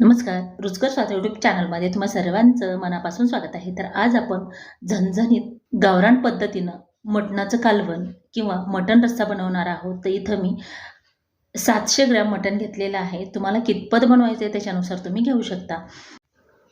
नमस्कार रुचकर स्वाद यूट्यूब चॅनलमध्ये तुम्हा सर्वांचं मनापासून स्वागत आहे. तर आज आपण झणझणीत गावरान पद्धतीनं मटणाचं कालवण किंवा मटण रस्सा बनवणार आहोत. तर इथं मी सातशे ग्रॅम मटण घेतलेलं आहे. तुम्हाला कितपत बनवायचं आहे त्याच्यानुसार तुम्ही घेऊ शकता.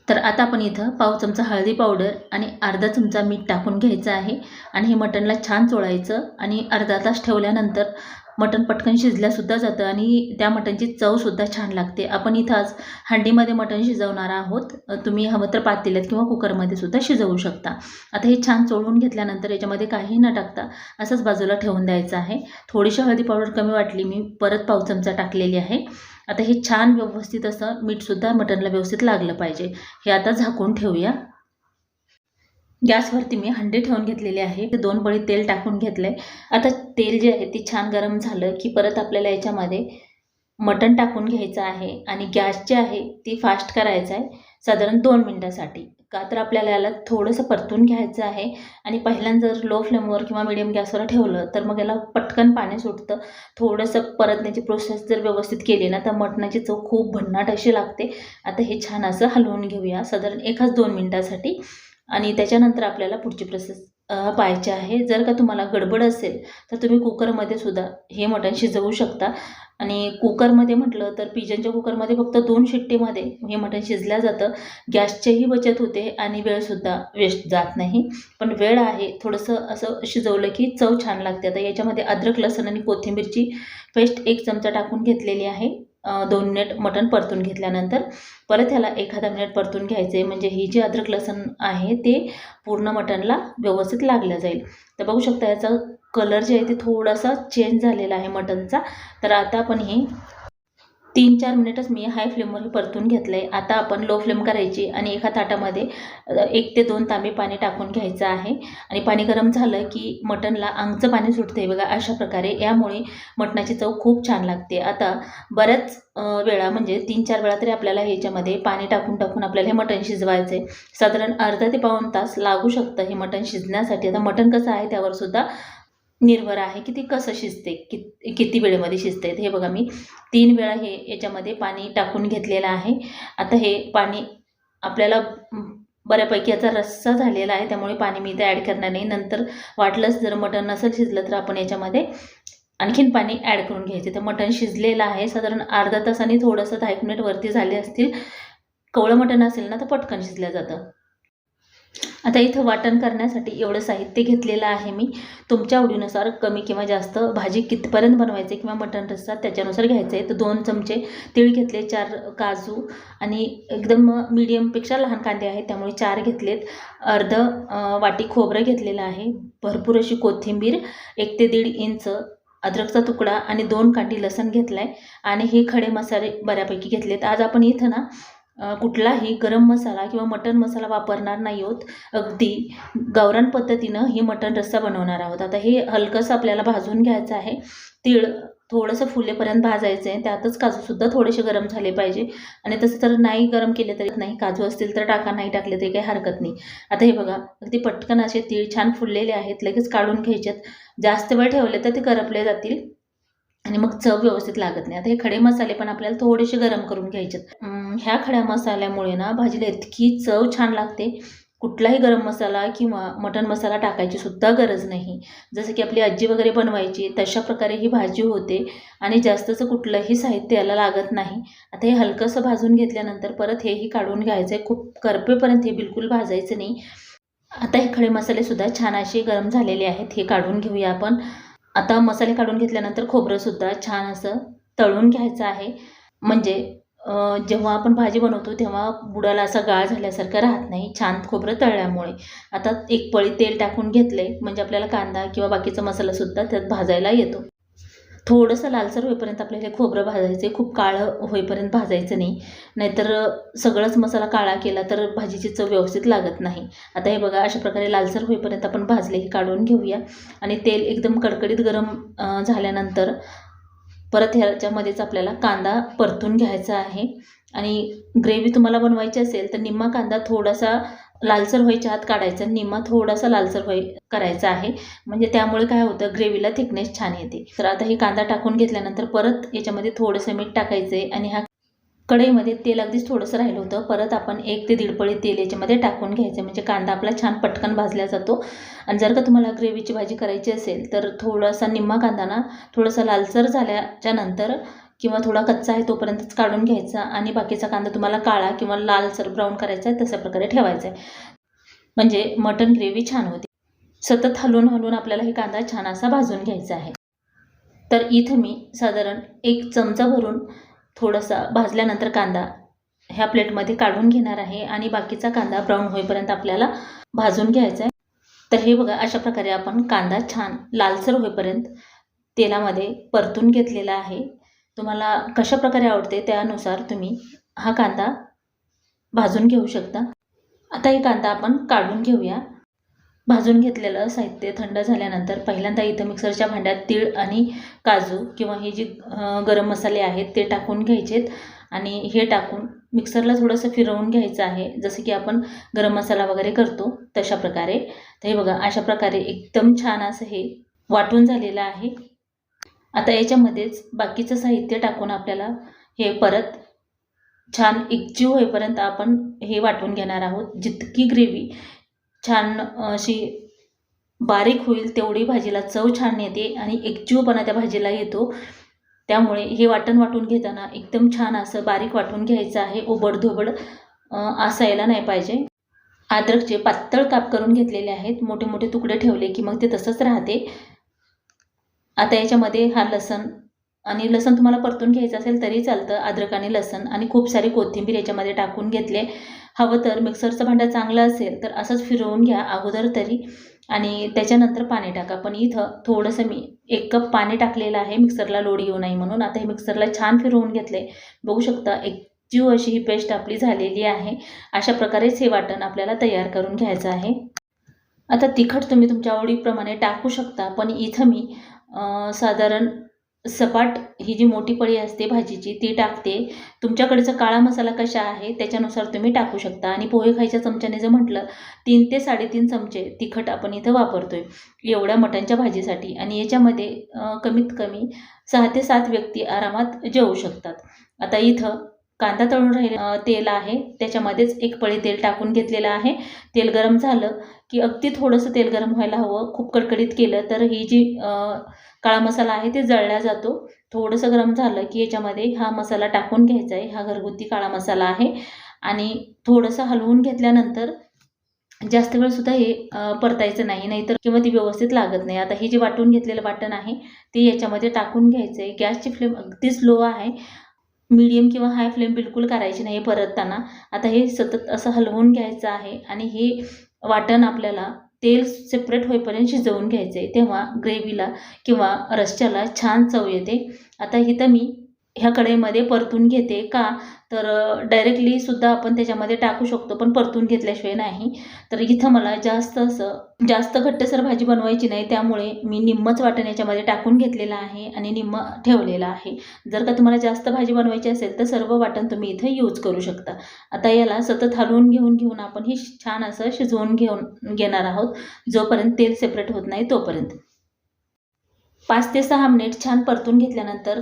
तर आता आपण इथं पाव चमचा हळदी पावडर आणि अर्धा चमचा मीठ टाकून घ्यायचं आहे. आणि हे मटणला छान चोळायचं आणि अर्धा तास ठेवल्यानंतर मटण पटकन शिजल्यासुद्धा जातं आणि त्या मटणची चवसुद्धा छान लागते. आपण इथं आज हंडीमध्ये मटण शिजवणार आहोत. तुम्ही हवं तर पातेल्यात किंवा कुकरमध्ये सुद्धा शिजवू शकता. आता हे छान चोळून घेतल्यानंतर याच्यामध्ये काही न टाकता असंच बाजूला ठेवून द्यायचं आहे. थोडीशी हळदी पावडर कमी वाटली मी परत पाव चमचा टाकलेली आहे. आता हे छान व्यवस्थित असं मीठसुद्धा मटणला व्यवस्थित लागलं पाहिजे. हे आता झाकून ठेवूया. गॅसवरती मी हंडी ठेवून घेतलेली आहे ते दोन बळी तेल टाकून घेतलं आहे आता तेल जे आहे ते छान गरम झालं की परत आपल्याला याच्यामध्ये मटण टाकून घ्यायचं आहे आणि गॅस जे आहे ती फास्ट करायचं आहे साधारण दोन मिनटासाठी. का तर आपल्याला याला थोडंसं परतून घ्यायचं आहे. आणि पहिल्यांदा जर लो फ्लेमवर किंवा मिडियम गॅसवर ठेवलं तर मग याला पटकन पाणी सुटतं. थोडंसं परतण्याची प्रोसेस जर व्यवस्थित केली ना तर मटणाची चव खूप भन्नाट अशी लागते. आता हे छान असं हलवून घेऊया. साधारण एकाच दोन मिनटासाठी. आणि त्याच्यानंतर आपल्याला पुढची प्रोसेस पाहायचे आहे. जर का तुम्हाला गडबड असेल तर तुम्ही कुकरमध्ये सुद्धा हे मटण शिजवू शकता. आणि कुकरमध्ये म्हटलं तर पिजनच्या कुकरमध्ये फक्त दोन शिट्टीमध्ये हे मटण शिजल्या जातं. गॅसचीही बचत होते आणि वेळसुद्धा वेस्ट जात नाही. पण वेळ आहे थोडंसं असं शिजवलं की चव छान लागते. आता याच्यामध्ये अद्रक लसण आणि कोथिंबीरची पेस्ट एक चमचा टाकून घेतलेली आहे. दोन मिनिट मटण परतून घेतल्यानंतर परत ह्याला एखादा मिनिट परतून घ्यायचे. म्हणजे ही जी अद्रक लसण आहे ते पूर्ण मटणला व्यवस्थित लागलं जाईल. तर बघू शकता याचा कलर जे आहे ते थोडासा चेंज झालेला आहे मटणचा. तर आता आपण हे तीन चार मिनिटच मी हाय फ्लेमवर परतून घेतलं आहे आता आपण लो फ्लेम करायची आणि एका ताटामध्ये एक ते दोन तांबे पाणी टाकून घ्यायचं आहे. आणि पाणी गरम झालं की मटणला अंगचं पाणी सुटतं आहे बघा अशा प्रकारे. यामुळे मटणाची चव खूप छान लागते. आता बऱ्याच वेळा म्हणजे तीन चार वेळा तरी आपल्याला ह्याच्यामध्ये पाणी टाकून टाकून आपल्याला हे मटण शिजवायचं आहे साधारण अर्धा ते पाऊण तास लागू शकतं हे मटण शिजण्यासाठी. आता मटण कसं आहे त्यावर सुद्धा निर्भर आहे की ती कसं शिजते कि किती वेळेमध्ये शिजते. हे बघा मी तीन वेळा हे याच्यामध्ये पाणी टाकून घेतलेलं आहे. आता हे पाणी आपल्याला बऱ्यापैकी याचा रस्सा झालेला आहे त्यामुळे पाणी मी इथे ॲड करणार नाही. नंतर वाटलंच जर मटण नसेल शिजलं तर आपण याच्यामध्ये आणखीन पाणी ॲड करून घ्यायचे. तर मटण शिजलेलं आहे. साधारण अर्धा तासाने थोडंसं दहा एक मिनिट वरती झाले असतील. कवळं मटण असेल ना तर पटकन शिजलं जातं. आता इथं वाटण करण्यासाठी एवढं साहित्य घेतलेलं आहे मी. तुमच्या आवडीनुसार कमी किंवा जास्त भाजी कितपर्यंत बनवायचे किंवा मटण रस्सा त्याच्यानुसार घ्यायचं. आहे तर दोन चमचे तीळ घेतले चार काजू आणि एकदम मीडियमपेक्षा लहान कांदे आहेत त्यामुळे चार घेतलेत. अर्ध वाटी खोबरं घेतलेलं आहे. भरपूर अशी कोथिंबीर एक ते दीड इंच अद्रकचा तुकडा आणि दोन काठी लसण घेतला आहे आणि हे खडे मसाले बऱ्यापैकी घेतलेत. आज आपण इथं ना कुठलाही गरम मसाला किंवा मटण मसाला वापरणार नाही आहोत अगदी गावरान पद्धतीनं ही मटण रस्सा बनवणार आहोत. आता हे हलकंसं आपल्याला भाजून घ्यायचं आहे. तीळ थोडंसं फुलेपर्यंत भाजायचं आहे त्यातच काजूसुद्धा थोडेसे गरम झाले पाहिजे. आणि तसं तर नाही गरम केले तरी नाही काजू असतील तर टाका नाही टाकले तरी काही हरकत नाही. आता हे बघा अगदी पटकन असे तीळ छान फुललेले आहेत. लगेच काढून घ्यायचेत. जास्त वेळ ठेवले तर ते करपले जातील. आणि मग चव व्यवस्थित लागत नाही. आता हे खडे मसाले पण आपल्याला थोडेसे गरम करून घ्यायचे ह्या खड्या मसाल्यामुळे ना भाजीला इतकी चव छान लागते. कुठलाही गरम मसाला किंवा मटण मसाला टाकायची सुद्धा गरज नाही. जसं की आपली आजी वगैरे बनवायची तशा प्रकारे ही भाजी होते आणि जास्तचं कुठलंही साहित्य याला लागत नाही. आता हे हलकंसं भाजून घेतल्यानंतर परत हेही काढून घ्यायचं आहे खूप करपेपर्यंत हे बिलकुल भाजायचं नाही. आता हे खडे मसालेसुद्धा छान असे गरम झालेले आहेत. हे काढून घेऊया आपण. आता मसाले काढून घेतल्यानंतर खोबरंसुद्धा छान असं तळून घ्यायचं आहे. म्हणजे जेव्हा आपण भाजी बनवतो तेव्हा बुडाला असा गाळ झाल्यासारखं राहत नाही छान खोबरं तळल्यामुळे. आता एक पळी तेल टाकून घेतले म्हणजे आपल्याला कांदा किंवा बाकीचा मसालासुद्धा त्यात भाजायला येतो. थोडंसं लालसर होईपर्यंत आपल्याला खोबरं भाजायचं आहे खूप काळं होईपर्यंत भाजायचं नाही. नाहीतर सगळंच मसाला काळा केला तर भाजीची चव व्यवस्थित लागत नाही. आता हे बघा अशा प्रकारे लालसर होईपर्यंत आपण भाजले हे काढून घेऊया. आणि तेल एकदम कडकडीत गरम झाल्यानंतर परत ह्याच्यामध्येच आपल्याला कांदा परतून घ्यायचा आहे. आणि ग्रेव्ही तुम्हाला बनवायची असेल तर निम्मा कांदा थोडासा लालसर व्हायच्या आत काढायचा. निम्मा थोडासा लालसर व्हाय करायचा आहे. म्हणजे त्यामुळे काय होतं ग्रेव्हीला थिकनेस छान येते. तर आता हे कांदा टाकून घेतल्यानंतर परत याच्यामध्ये थोडंसं मीठ टाकायचं आहे आणि हा कढईमध्ये तेल अगदीच थोडंसं राहिलं होतं. परत आपण एक ते दीड पळी तेल याच्यामध्ये टाकून घ्यायचं. म्हणजे कांदा आपला छान पटकन भाजला जातो. आणि जर का तुम्हाला ग्रेव्हीची भाजी करायची असेल तर थोडासा निम्मा कांदा ना थोडासा लालसर झाल्याच्यानंतर किंवा थोडा कच्चा आहे तोपर्यंतच काढून घ्यायचा आणि बाकीचा कांदा तुम्हाला काळा किंवा लालसर ब्राऊन करायचा आहे तशा प्रकारे ठेवायचा आहे. म्हणजे मटन ग्रेव्ही छान होते. सतत हलवून हलवून आपल्याला हे कांदा छान असा भाजून घ्यायचा आहे. तर इथं मी साधारण एक चमचा भरून थोडासा भाजल्यानंतर कांदा ह्या प्लेटमध्ये काढून घेणार आहे आणि बाकीचा कांदा ब्राऊन होईपर्यंत आपल्याला भाजून घ्यायचा आहे. तर हे बघा अशा प्रकारे आपण कांदा छान लालसर होईपर्यंत तेलामध्ये परतून घेतलेला आहे. तुम्हाला कशा प्रकारे आवडते त्यानुसार तुम्ही हा कांदा भाजून घेऊ शकता. आता हे कांदा आपण काढून घेऊया. भाजून घेतलेलं साहित्य थंड झाल्यानंतर पहिल्यांदा इथं मिक्सरच्या भांड्यात तीळ आणि काजू किंवा हे जे गरम मसाले आहेत ते टाकून घ्यायचेत आणि हे टाकून मिक्सरला थोडंसं फिरवून घ्यायचं आहे. जसं की आपण गरम मसाला वगैरे करतो तशा प्रकारे. तर हे बघा अशा प्रकारे एकदम छान असं हे वाटून झालेलं आहे. आता याच्यामध्येच बाकीचं साहित्य टाकून आपल्याला हे परत छान एकजीव होईपर्यंत आपण हे वाटून घेणार आहोत. जितकी ग्रेव्ही छान अशी बारीक होईल तेवढी भाजीला चव छान येते आणि एकजीवपणा त्या भाजीला येतो. त्यामुळे हे वाटण वाटून घेताना एकदम छान असं बारीक वाटून घ्यायचं आहे. ओबडधोबड असायला नाही पाहिजे. अद्रकचे पातळ काप करून घेतलेले आहेत. मोठे मोठे तुकडे ठेवले की मग ते तसंच राहते. आता याच्यामध्ये हा लसण आणि लसण तुम्हाला परतून घ्यायचं असेल तरी चालतं. अद्रक आणि लसण आणि खूप सारी कोथिंबीर याच्यामध्ये टाकून घेतले. हवं तर मिक्सरचं भांडं चांगलं असेल तर असंच फिरवून घ्या अगोदर तरी. आणि त्याच्यानंतर पाणी टाका. पण इथं थोडंसं मी एक कप पाणी टाकलेलं आहे. मिक्सरला लोड येऊ नये म्हणून. आता हे मिक्सरला छान फिरवून घेतले. बघू शकता एक जीव अशी ही पेस्ट आपली झालेली आहे. अशा प्रकारेच हे वाटण आपल्याला तयार करून घ्यायचं आहे. आता तिखट तुम्ही तुमच्या आवडीप्रमाणे टाकू शकता. पण इथं मी साधारण सपाट ही जी मोठी पळी असते भाजीची ती टाकते. तुमच्याकडचा काळा मसाला कशा आहे त्याच्यानुसार तुम्ही टाकू शकता. आणि पोहे खायच्या चमच्याने जर म्हटलं तीन ते साडेतीन चमचे तिखट आपण इथं वापरतो आहे एवढ्या मटणच्या भाजीसाठी. आणि याच्यामध्ये कमीत कमी सहा ते सात व्यक्ती आरामात जेवू शकतात. आता इथं कांदा तळून राहिले तेल आहे. त्याच्यामध्येच एक पळी तेल टाकून घेतलेलं आहे. तेल गरम झालं की अगदी थोडंसं तेल गरम व्हायला हवं. खूप कडकडीत केलं तर ही जी काळा मसाला आहे ते जळला जातो. थोडंसं गरम झालं की याच्यामध्ये हा मसाला टाकून घ्यायचा आहे. हा घरगुती काळा मसाला आहे. आणि थोडंसं हलवून घेतल्यानंतर जास्त वेळसुद्धा हे परतायचं नाही. नाहीतर किंवा ती व्यवस्थित लागत नाही. आता हे जे वाटून घेतलेलं वाटण आहे ते याच्यामध्ये टाकून घ्यायचं आहे. गॅसची फ्लेम अगदीच लो आहे. मीडियम किंवा हाय फ्लेम बिलकुल करायची नाही परतताना. आता हे सतत असं हलवून घ्यायचं आहे आणि हे वाटण आपल्याला तेल सेपरेट होईपर्यंत शिजवून घ्यायचं आहे तेव्हा ग्रेव्हीला किंवा रश्श्याला छान चव येते. आता इथं मी ह्या कढईमध्ये परतून घेते का? तर डायरेक्टली सुद्धा आपण त्याच्यामध्ये टाकू शकतो पण परतून घेतल्याशिवाय नाही. तर इथं मला जास्त असं जास्त घट्टसर भाजी बनवायची नाही त्यामुळे मी निम्मच वाटण याच्यामध्ये टाकून घेतलेलं आहे आणि निम्म ठेवलेलं आहे. जर का तुम्हाला जास्त भाजी बनवायची असेल तर सर्व वाटण तुम्ही इथं यूज करू शकता. आता याला सतत हलवून घेऊन घेऊन आपण हे छान असं शिजवून घेऊन घेणार आहोत. जोपर्यंत तेल सेपरेट होत नाही तोपर्यंत. पाच ते सहा मिनिट छान परतून घेतल्यानंतर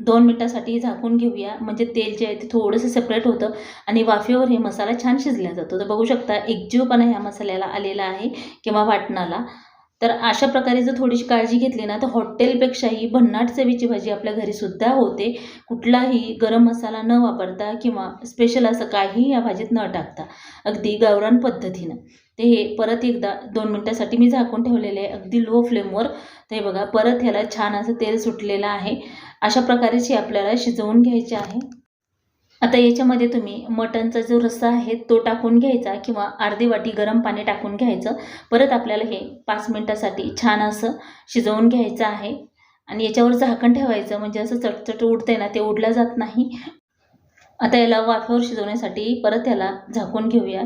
दोन मिनटासाठी झाकून घेऊया. म्हणजे तेल जे आहे ते थोडंसं सेपरेट होतं आणि वाफेवर हे मसाला छान शिजला जातो. तर बघू शकता एकजीवपणा ह्या मसाल्याला आलेला आहे किंवा वाटणाला. तर अशा प्रकारे जर थोडीशी काळजी घेतली ना तर हॉटेलपेक्षाही भन्नाट चवीची भाजी आपल्या घरीसुद्धा होते. कुठलाही गरम मसाला न वापरता किंवा स्पेशल असं काहीही या भाजीत न टाकता. अगदी गावरान पद्धतीनं. ते हे परत एकदा दोन मिनटासाठी मी झाकून ठेवलेले आहे. अगदी लो फ्लेमवर ते बघा परत ह्याला छान असं तेल सुटलेलं आहे. अशा प्रकारेच आपल्याला शिजवून घ्यायची आहे. आता याच्यामध्ये तुम्ही मटणचा जो रस्सा आहे तो टाकून घ्यायचा किंवा अर्धी वाटी गरम पाणी टाकून घ्यायचं. परत आपल्याला हे पाच मिनटासाठी छान असं शिजवून घ्यायचं आहे. आणि याच्यावर झाकण ठेवायचं म्हणजे असं चटचट उडतंय ना ते उडलं जात नाही. आता याला वाफेवर शिजवण्यासाठी परत याला झाकून घेऊया.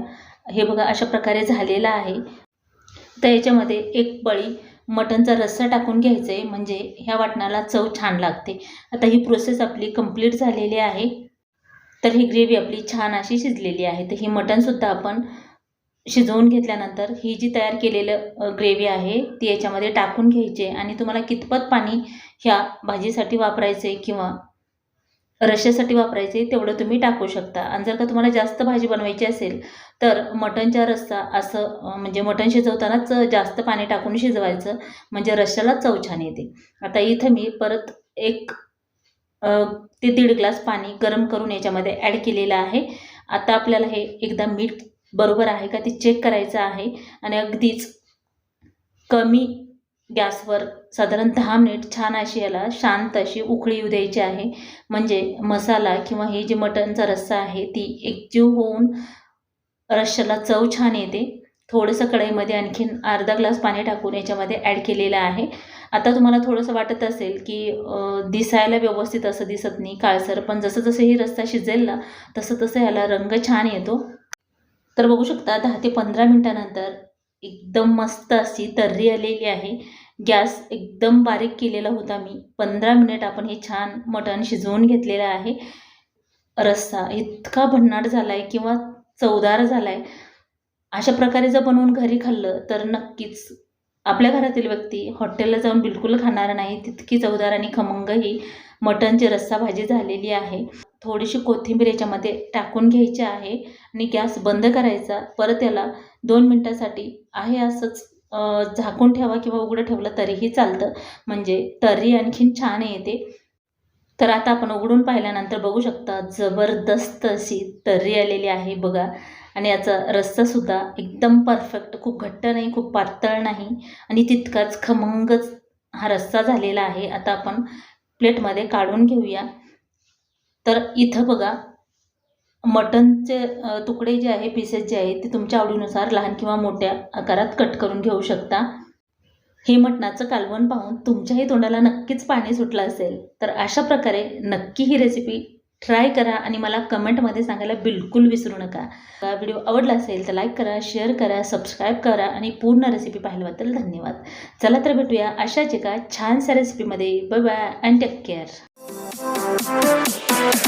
हे बघा अशा प्रकारे झालेलं आहे. तर याच्यामध्ये एक बळी मटणचा रस्सा टाकून घ्यायचं आहे म्हणजे ह्या वाटणाला चव छान लागते. आता ही प्रोसेस आपली कंप्लीट झालेली आहे. तर ही ग्रेव्ही आपली छान अशी शिजलेली आहे. तर ही मटणसुद्धा आपण शिजवून घेतल्यानंतर ही जी तयार केलेलं ग्रेव्ही आहे ती याच्यामध्ये टाकून घ्यायची आहे. आणि तुम्हाला कितपत पाणी ह्या भाजीसाठी वापरायचं आहे किंवा रश्श्यासाठी वापरायचे तेवढं तुम्ही टाकू शकता. आणि जर का तुम्हाला जास्त भाजी बनवायची असेल तर मटणचा रस्सा असं म्हणजे मटण शिजवतानाच जास्त पाणी टाकून शिजवायचं. म्हणजे रश्श्याला चव छान येते. आता इथं मी परत एक ते दीड ग्लास पाणी गरम करून याच्यामध्ये ॲड केलेलं आहे. आता आपल्याला हे एकदा मीठ बरोबर आहे का ते चेक करायचं आहे. आणि अगदीच कमी गॅसवर साधारण दहा मिनिट छान अशी याला शांत अशी उकळी येऊ द्यायची आहे. म्हणजे मसाला किंवा हे जे मटणचा रस्सा आहे ती एकजीव होऊन रश्श्याला चव छान येते. थोडंसं कढईमध्ये आणखीन अर्धा ग्लास पाणी टाकून याच्यामध्ये ॲड केलेलं आहे. आता तुम्हाला थोडंसं वाटत असेल की दिसायला व्यवस्थित असं दिसत नाही काळसर पण जसं जसं ही रस्सा शिजेल ना तसं तसं ह्याला रंग छान येतो. तर बघू शकता दहा ते पंधरा मिनटानंतर एकदम मस्त अशी तर्री आलेली आहे. गॅस एकदम बारीक केलेला होता मी. पंधरा मिनिट आपण हे छान मटण शिजवून घेतलेलं आहे. रस्सा इतका भन्नाट झाला आहे किंवा चवदार झाला आहे अशा प्रकारे जर बनवून घरी खाल्लं तर नक्कीच आपल्या घरातील व्यक्ती हॉटेलला जाऊन बिलकुल खाणार नाही. तितकी चवदार आणि खमंग ही मटणची रस्सा भाजी झालेली आहे. थोडीशी कोथिंबीर याच्यामध्ये टाकून घ्यायची आहे आणि गॅस बंद करायचा. परत याला दोन मिनटासाठी आहे असंच झाकून ठेवा किंवा उघडं ठेवलं तरीही चालतं. म्हणजे तर्री आणखीन छान येते. तर आता आपण उघडून पाहिल्यानंतर बघू शकता जबरदस्त अशी तर्री आलेली आहे बघा. आणि याचा रस्सासुद्धा एकदम परफेक्ट खूप घट्ट नाही खूप पातळ नाही. आणि तितकाच खमंगच हा रस्सा झालेला आहे. आता आपण प्लेटमध्ये काढून घेऊया. तर इथं बघा मटनचे तुकडे जे आहे पीसेस जे आहेत ते तुमच्या आवडीनुसार लहान किंवा मोठ्या आकारात कट करून घेऊ शकता. हे मटणाचं कालवण पाहून तुमच्याही तोंडाला नक्कीच पाणी सुटलं असेल. तर अशा प्रकारे नक्की ही रेसिपी ट्राय करा आणि मला कमेंटमध्ये सांगायला बिलकुल विसरू नका. व्हिडिओ आवडला असेल तर लाईक करा शेअर करा सबस्क्राईब करा आणि पूर्ण रेसिपी पाहिल्याबद्दल धन्यवाद. चला तर भेटूया अशाच एका छानशा रेसिपीमध्ये bye bye and take care